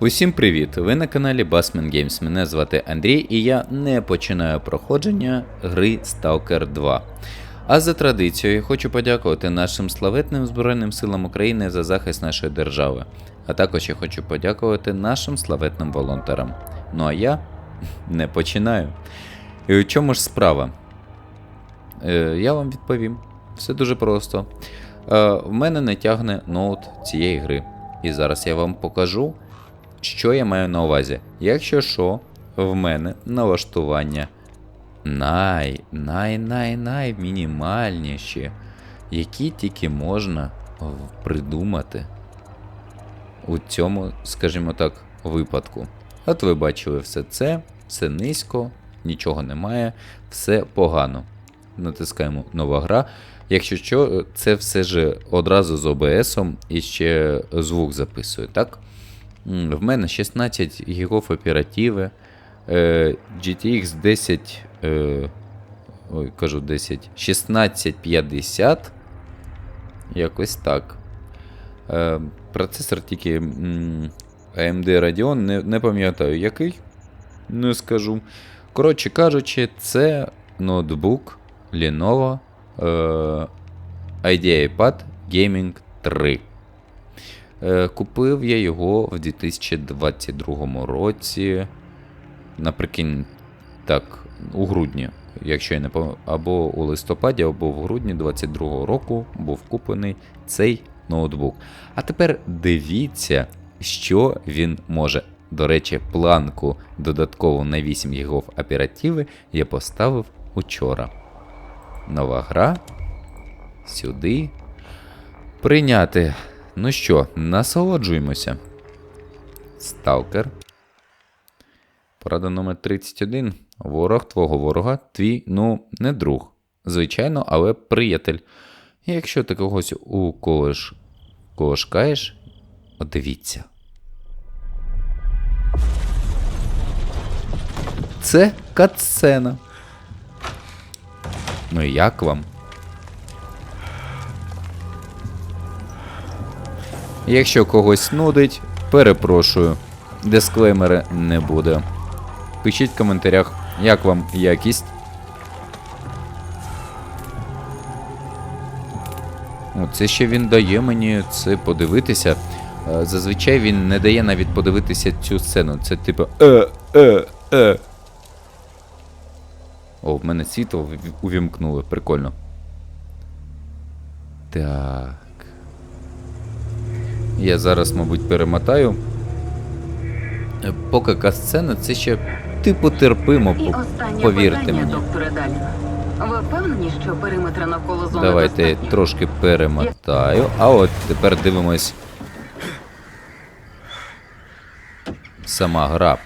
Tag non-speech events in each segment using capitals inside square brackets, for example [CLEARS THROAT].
Усім привіт! Ви на каналі Bassman Games. Мене звати Андрій і я не починаю проходження гри Stalker 2. А за традицією хочу подякувати нашим славетним Збройним силам України за захист нашої держави. А також я хочу подякувати нашим славетним волонтерам. Ну а я [LAUGHS] не починаю. І у чому ж справа? Е, я вам відповім. Все дуже просто. Е, в мене не тягне ноут цієї гри. І зараз я вам покажу, що я маю на увазі. Якщо що, в мене налаштування най, най, най, най мінімальніші, які тільки можна придумати у цьому, скажімо так, випадку. От ви бачили все це, все низько, нічого немає, все погано. Натискаємо нова гра. Якщо що, це все ж одразу з OBS і ще звук записує, так? В мене 16 гігов оперативи, е, GTX 10, е, ой, кажу 10, 1650. Якось так. Е, процесор тільки AMD Radeon, не, не пам'ятаю який, не скажу. Коротше кажучи, це ноутбук Lenovo е, IDEA iPad Gaming 3. Е, Купив я його в 2022 році. Наприкінь, так, у грудні, якщо я не пом... або у листопаді, або в грудні 2022 року був куплений цей ноутбук. А тепер дивіться, що він може. До речі, планку додаткову на 8 ГБ оперативи я поставив учора. Нова гра. Сюди. Прийняти. Ну що, насолоджуємося. Сталкер. Порада номер 31. Ворог твого ворога, твій, ну, не друг. Звичайно, але приятель. Якщо ти когось уколиш, колошкаєш, от дивіться. Це катсцена. Ну і як вам? Якщо когось нудить, перепрошую. Дисклеймери не буде. Пишіть в коментарях, як вам якість. О, це ще він дає мені це подивитися. Е, Зазвичай він не дає навіть подивитися цю сцену. Це типу е, е, е. О, в мене світло увімкнули, прикольно. Так. Я зараз, мабуть, перемотаю. Е, Поки касцена, це ще типу терпимо, повірте мені. Ви впевнені, що периметра навколо зони Давайте достатньо? трошки перемотаю. А от тепер дивимось. Сама гра.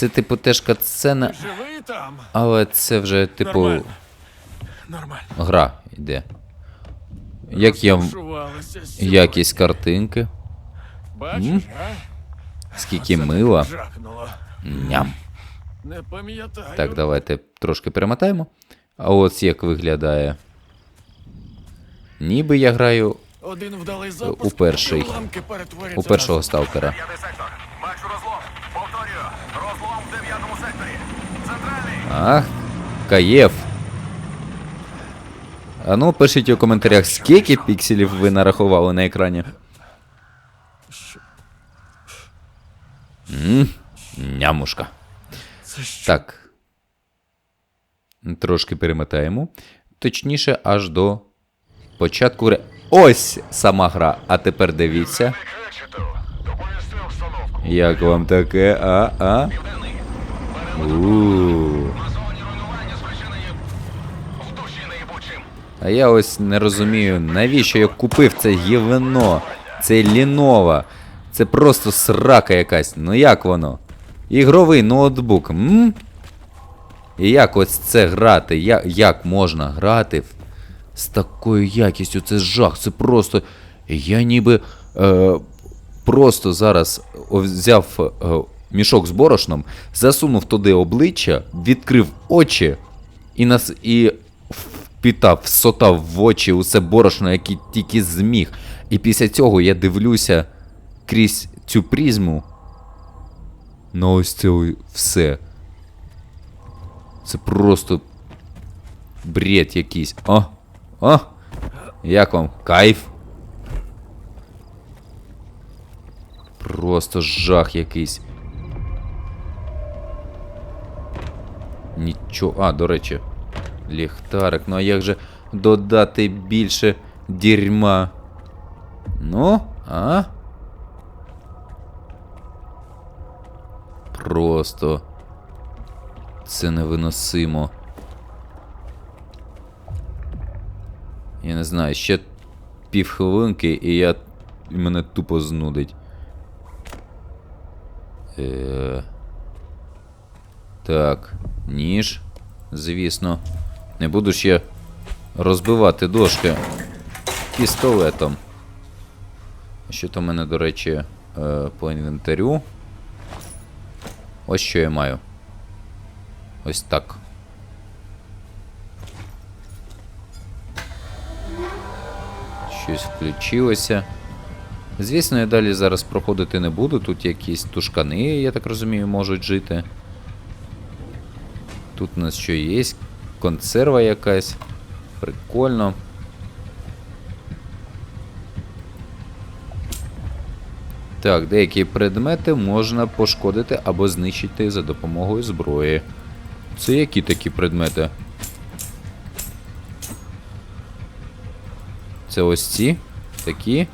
Це, типу, теж катсцена, але це вже, типу, Нормально. Нормально. гра йде. Як я Розташувалися сьогодні. якість картинки. Бачиш, М? а? Скільки А мила. так Ням. Не пам'ятаю. Так, давайте трошки перемотаємо. А ось як виглядає. Ніби я граю Один вдалий запуск, у перший. у першого сталкера. Ах, каєв. А ну, пишіть у коментарях, скільки пікселів ви нарахували на екрані. М, Нямушка. Так. Трошки перемотаємо. Точніше, аж до початку гри. Ось сама гра. А тепер дивіться. Як вам таке, а? а? У. А я ось не розумію, навіщо я купив це гівно, це лінова. Це просто срака якась. Ну як воно? Ігровий ноутбук. М? І як ось це грати? Я, як можна грати з такою якістю? Це жах, це просто. Я ніби е, просто зараз взяв е, мішок з борошном, засунув туди обличчя, відкрив очі і нас і впітав, всотав в очі усе борошно, яке тільки зміг. І після цього я дивлюся крізь цю призму. На ось це все. Це просто бред якийсь. О! О! Як вам? Кайф? Просто жах якийсь. Нічого. А, до речі. Ліхтарик. Ну а як же додати більше дерьма? Ну, а? Просто. Це невиносимо. Я не знаю, ще півхвилинки і я. мене тупо знудить. Е... Так, ніж. Звісно. Не буду я розбивати дошки пістолетом. Що там у мене, до речі, е, по інвентарю? Ось що я маю. Ось так. Щось включилося. Звісно, я далі зараз проходити не буду. Тут якісь тушкани, я так розумію, можуть жити. Тут у нас що є? Консерва якась. Прикольно. Так, деякі предмети можна пошкодити або знищити за допомогою зброї. Це які такі предмети? Це ось ці? Такі?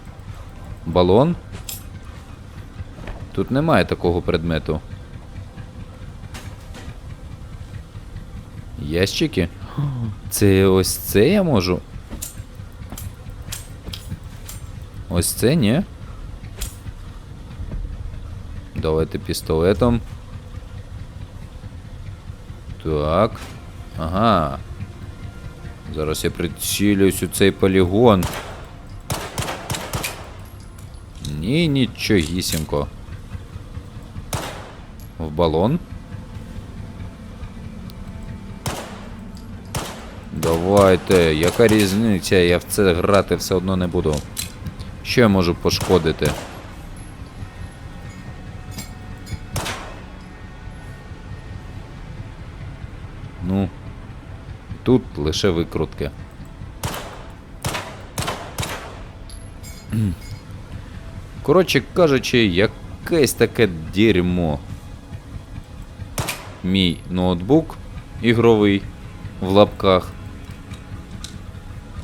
Балон? Тут немає такого предмету. Ящики? Це ось це я можу. Ось це, ні? Давайте пістолетом. Так. Ага. Зараз я прицілюсь у цей полігон. Ні, нічогісінько. В балон. Давайте, яка різниця? Я в це грати все одно не буду. Що я можу пошкодити? Ну, тут лише викрутки. Коротше кажучи, якесь таке дерьмо. Мій ноутбук ігровий в лапках.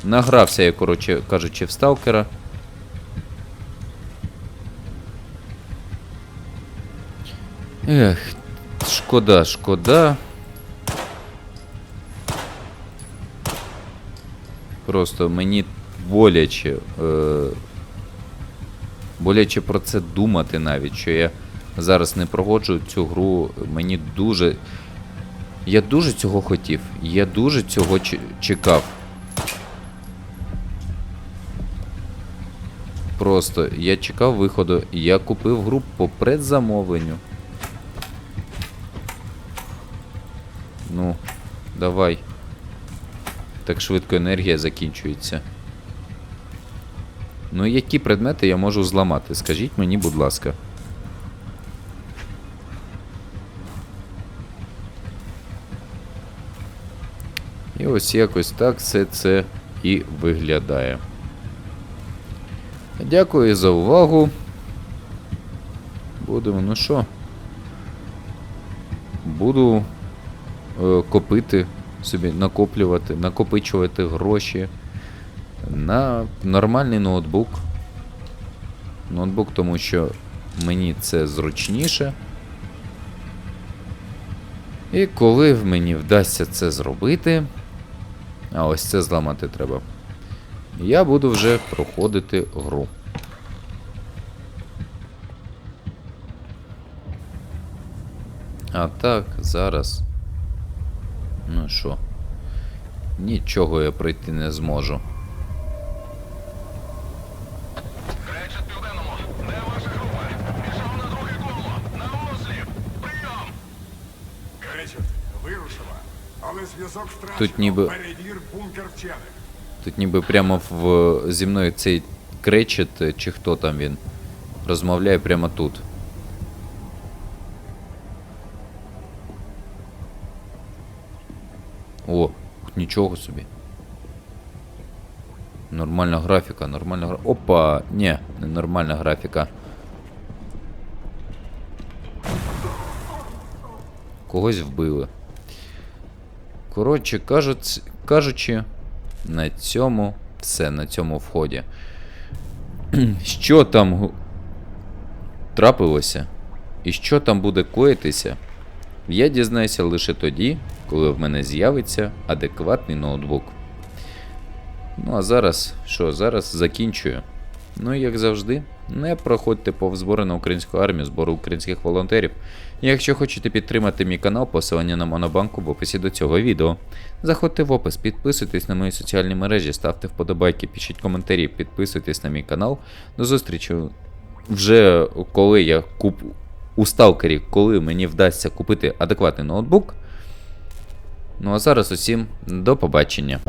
Награвся я, коротше кажучи, в сталкера. Ех, шкода, шкода. Просто мені боляче. Е, боляче про це думати навіть, що я зараз не проходжу цю гру. Мені дуже. Я дуже цього хотів. Я дуже цього чекав. Просто я чекав виходу, я купив гру по предзамовленню. Ну, давай. Так швидко енергія закінчується. Ну, які предмети я можу зламати? Скажіть мені, будь ласка. І ось якось так все це і виглядає. Дякую за увагу. Будемо, ну що? Буду е, копити собі, накоплювати, накопичувати гроші на нормальний ноутбук. Ноутбук, тому що мені це зручніше. І коли мені вдасться це зробити, а ось це зламати треба. Я буду вже проходити гру. А так, зараз. Ну що? Нічого я пройти не зможу. Тут ніби- Перевір бункер вчених. Тут ніби прямо в зі мною цей кречет, е, чи хто там він, розмовляє прямо тут. О, нічого собі. Нормальна графіка, нормальна графіка. Опа! Ні, не нормальна графіка. Когось вбили. Коротше кажуть, кажучи, на цьому все, на цьому вході. [CLEARS THROAT] Що там трапилося? І що там буде коїтися? Я дізнаюся лише тоді, коли в мене з'явиться адекватний ноутбук. Ну а зараз, що, зараз закінчую. Ну як завжди, не проходьте повз збори на українську армію, збори українських волонтерів. Якщо хочете підтримати мій канал, посилання на Монобанку в описі до цього відео. Заходьте в опис, підписуйтесь на мої соціальні мережі, ставте вподобайки, пишіть коментарі, підписуйтесь на мій канал. До зустрічі вже коли я куп у сталкері, коли мені вдасться купити адекватний ноутбук. Ну а зараз усім до побачення.